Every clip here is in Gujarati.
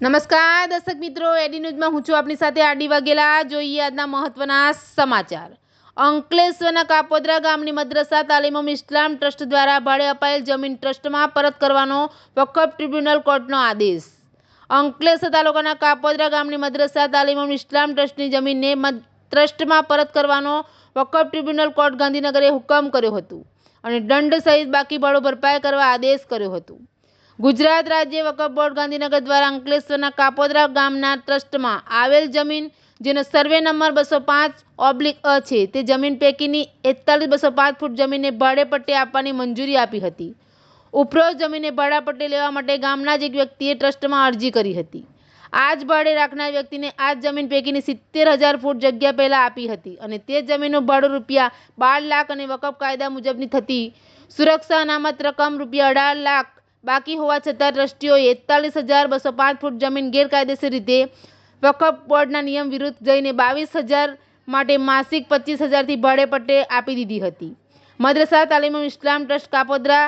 નમસ્કાર, દર્શક મિત્રો. એડી ન્યૂઝમાં હું છું આપની સાથે આડી વાઘેલા. જોઈએ આજના મહત્વના સમાચાર. અંકલેશ્વરના કાપોદ્રા ગામની મદ્રસા તાલીમમ ઇસ્લામ ટ્રસ્ટ દ્વારા ભાડે અપાયેલ જમીન ટ્રસ્ટમાં પરત કરવાનો વકફ ટ્રિબ્યુનલ કોર્ટનો આદેશ. અંકલેશ્વર તાલુકાના કાપોદ્રા ગામની મદ્રસા તાલીમમ ઇસ્લામ ટ્રસ્ટની જમીનને ટ્રસ્ટમાં પરત કરવાનો વકફ ટ્રિબ્યુનલ કોર્ટ ગાંધીનગરે હુકમ કર્યો હતો અને દંડ સહિત બાકી ભાડું ભરપાઈ કરવા આદેશ કર્યો હતો. ગુજરાત રાજ્ય વકફ બોર્ડ ગાંધીનગર દ્વારા અંકલેશ્વરના કાપોદરા ગામના ટ્રસ્ટમાં આવેલ જમીન, જેનો સર્વે નંબર બસો પાંચ ઓબ્લિક અ છે, તે જમીન પૈકીની એકતાલીસ બસો પાંચ ફૂટ જમીનને ભાડે પટ્ટે આપવાની મંજૂરી આપી હતી. ઉપરોક્ત જમીને ભાડા પટ્ટે લેવા માટે ગામના જ એક વ્યક્તિએ ટ્રસ્ટમાં અરજી કરી હતી. આ જ ભાડે રાખનાર વ્યક્તિને આ જ જમીન પૈકીની સિત્તેર હજાર ફૂટ જગ્યા પહેલાં આપી હતી અને તે જમીનનું ભાડું રૂપિયા બાર લાખ અને વકફ કાયદા મુજબની થતી સુરક્ષા અનામત રકમ રૂપિયા અઢાર લાખ બાકી હોવા છતાં ટ્રસ્ટીઓએ એકતાલીસ હજાર બસો પાંચ ફૂટ જમીન ગેરકાયદેસર રીતે વકફ બોર્ડના નિયમ વિરુદ્ધ જઈને બાવીસ હજાર માટે માસિક પચીસ હજારથી ભાડે પટ્ટે આપી દીધી હતી. મદ્રસા તાલીમ ઇસ્લામ ટ્રસ્ટ કાપોદ્રા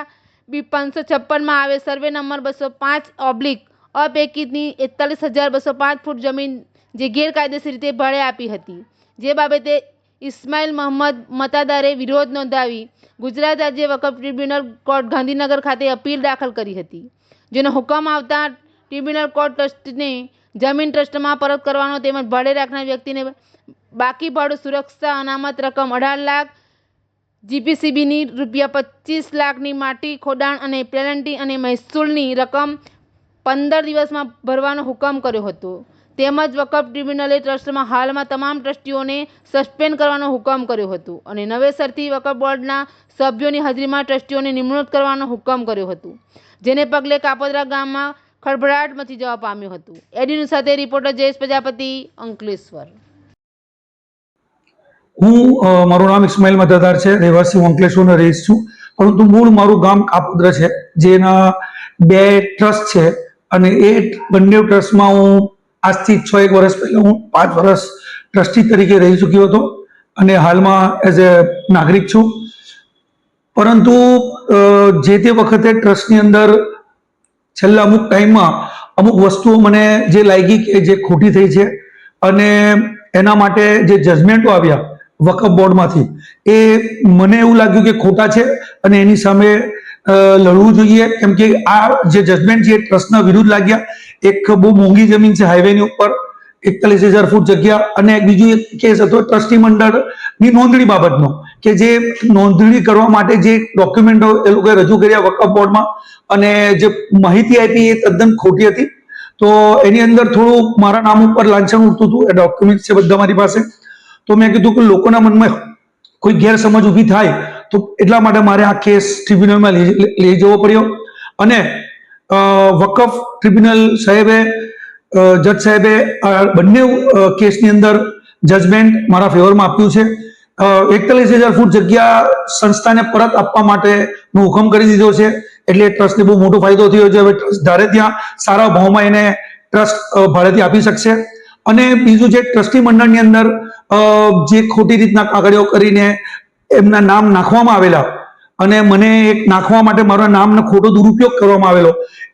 બી પાંચસો છપ્પનમાં આવે સર્વે નંબર બસો પાંચ ઓબ્લિક અપેકિતની એકતાલીસ હજાર બસો પાંચ ફૂટ જમીન જે ગેરકાયદેસર રીતે ભાડે આપી હતી. જે બાબતે ઇસ્માઇલ મહંમદ મતાદારે વિરોધ નોંધાવી ગુજરાત રાજ્ય વકફ ટ્રિબ્યુનલ કોર્ટ ગાંધીનગર ખાતે અપીલ દાખલ કરી હતી, જેનો હુકમ આવતા ટ્રિબ્યુનલ કોર્ટ ટ્રસ્ટને જમીન ટ્રસ્ટમાં પરત કરવાનો તેમજ ભાડે રાખનાર વ્યક્તિને બાકી ભાડું સુરક્ષા અનામત રકમ અઢાર લાખ જીપીસીબીની રૂપિયા પચીસ લાખની માટી ખોડાણ અને પેનલ્ટી અને મહેસૂલની રકમ પંદર દિવસમાં ભરવાનો હુકમ કર્યો હતો. તેમજ વકફ ટ્રિબ્યુનલે ટ્રસ્ટમાં હાલમાં તમામ ટ્રસ્ટીઓને સસ્પેન્ડ કરવાનો હુકમ કર્યો હતો અને નવેસરથી વકફ બોર્ડના સભ્યોની હાજરીમાં ટ્રસ્ટીઓની નિમણૂક કરવાનો હુકમ કર્યો હતો, જેને પગલે કાપોદ્રા ગામમાં ખળભળાટ મચી જવા પામ્યું હતું. એડીનું સાથે રિપોર્ટર જયેશ પ્રજાપતિ, અંકલેશ્વર. હું મારું નામ ઇસ્માઇલ મતદાર છે, રહેવાસી અંકલેશ્વરનો રહીશ છું. પરંતુ મૂળ મારું ગામ કાપોદ્રા છે, જેના બે ટ્રસ્ટ છે અને એ બંને ટ્રસ્ટમાં હું આજથી છ એક વર્ષ પહેલા હું પાંચ વર્ષ ટ્રસ્ટી તરીકે રહી ચૂક્યો હતો અને હાલમાં એઝ એ નાગરિક છું. પરંતુ જે તે વખતે ટ્રસ્ટની અંદર છેલ્લા અમુક ટાઈમમાં અમુક વસ્તુઓ મને જે લાગી કે જે ખોટી થઈ છે અને એના માટે જે જજમેન્ટો આવ્યા વકફ બોર્ડમાંથી એ મને એવું લાગ્યું કે ખોટા છે અને એની સામે લડવું જોઈએ. કેમ કે આ જે જજમેન્ટ છે એ ટ્રસ્ટના વિરુદ્ધ લાગ્યા. એક બહુ મોંઘી જમીન છે હાઈવેની ઉપર. એકતાલીસ હજાર ફૂટ જગ્યા. અને બીજું એક કેસ હતો ટ્રસ્ટી મંડળની નોંધણી બાબતનો. કે જે નોંધણી કરવા માટે જે ડોક્યુમેન્ટો એ લોકોએ રજૂ કર્યા વકફ બોર્ડમાં. અને જે માહિતી આપી એ તદ્દન ખોટી હતી. તો એની અંદર થોડું મારા નામ ઉપર લાંછન ઉઠતું હતું. એ ડોક્યુમેન્ટ છે બધા મારી પાસે. તો મેં કીધું કે લોકોના મનમાં કોઈ ગેરસમજ ઊભી થાય તો એટલા માટે મારે આ કેસ ટ્રિબ્યુનલમાં લઈ જવો પડ્યો. અને વકફ ટ્રિબ્યુનલ સાહેબે જજ સાહેબે બંને કેસની અંદર જજમેન્ટ મારા ફેવરમાં આપ્યું છે. એકતાલીસ હજાર ફૂટ જગ્યા સંસ્થાને પરત આપવા માટેનો હુકમ કરી દીધો છે. એટલે ટ્રસ્ટને બહુ મોટો ફાયદો થયો છે. હવે ટ્રસ્ટ ધારે ત્યાં સારા ભાવમાં એને ટ્રસ્ટ ભાડેથી આપી શકશે. અને બીજું જે ટ્રસ્ટી મંડળની અંદર જે ખોટી રીતના કાગળીઓ કરીને એમના નામ નાખવામાં આવેલા. અને મને એક નાખવા માટે મારા નામનો ખોટો દુરુપયોગ કરવામાં આવેલો.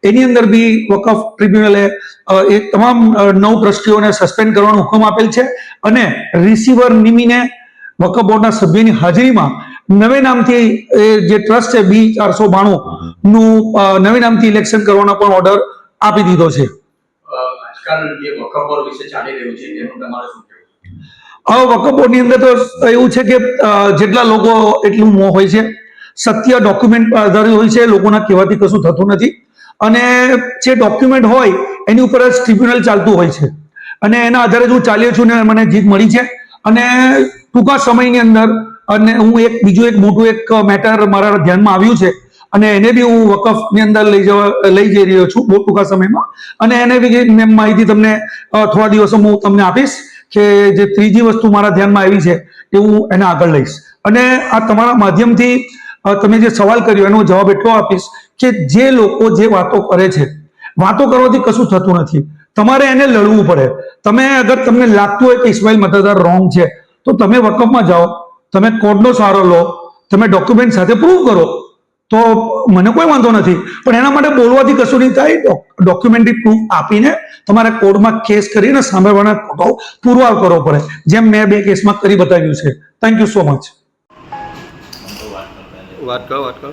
એની અંદર બી વકફ ટ્રિબ્યુનલે એ તમામ નવ ટ્રસ્ટીઓને સસ્પેન્ડ કરવાનો હુકમ આપેલ છે. અને રિસીવર નિમીને વકફ બોર્ડના સભ્યની હાજરીમાં નવે નામથી એ જે ટ્રસ્ટ છે, બી ચારસો બાણું નું નવે નામથી ઇલેક્શન કરવાનો પણ ઓર્ડર આપી દીધો છે. આજકાલ જે વકફ બોર્ડ વિશે ચાલી રહ્યું છે, એનું તમારે હવે વકફ બોર્ડની અંદર તો એવું છે કે જેટલા લોકો એટલું મોં હોય છે, સત્ય ડોક્યુમેન્ટ પર આધારિત હોય છે, લોકોના કહેવાથી કશું થતું નથી. અને જે ડોક્યુમેન્ટ હોય, એની ઉપર જ ટ્રિબ્યુનલ ચાલતું હોય છે. અને એના આધારે જ હું ચાલ્યો છું ને મને જીત મળી છે. અને ટૂંકા સમયની અંદર, અને હું એક, બીજું એક મોટું એક મેટર મારા ધ્યાનમાં આવ્યું છે. અને એને બી હું વકફની અંદર લઈ જવા, લઈ જઈ રહ્યો છું બહુ ટૂંકા સમયમાં. અને એને બી માહિતી તમને થોડા દિવસોમાં હું તમને આપીશ. કે જે ત્રીજી વસ્તુ મારા ધ્યાનમાં આવી છે એ હું એને આગળ લઈશ. અને આ તમારા માધ્યમથી તમે જે સવાલ કર્યો એનો જવાબ એટલો આપીશ કે જે લોકો જે વાતો કરે છે, વાતો કરવાથી કશું થતું નથી. તમારે એને લડવું પડે. તમે અગર તમને લાગતું હોય કે ઇસ્માઇલ મતદાર રોંગ છે, તો તમે વકફમાં જાઓ, તમે કોર્ટનો સહારો લો, તમે ડોક્યુમેન્ટ સાથે પ્રૂવ કરો. તો મને કોઈ વાંધો નથી. પણ એના માટે બોલવાથી કશું નહીં થાય. ડોક્યુમેન્ટરી પ્રૂફ આપીને તમારે કોર્ટમાં કેસ કરીને સાંભળવાના ખોટો પુરવાર કરવો પડે. જેમ મેં બે કેસમાં કરી બતાવ્યું છે. થેન્ક યુ સો મચ વાત કરો વાત કરો.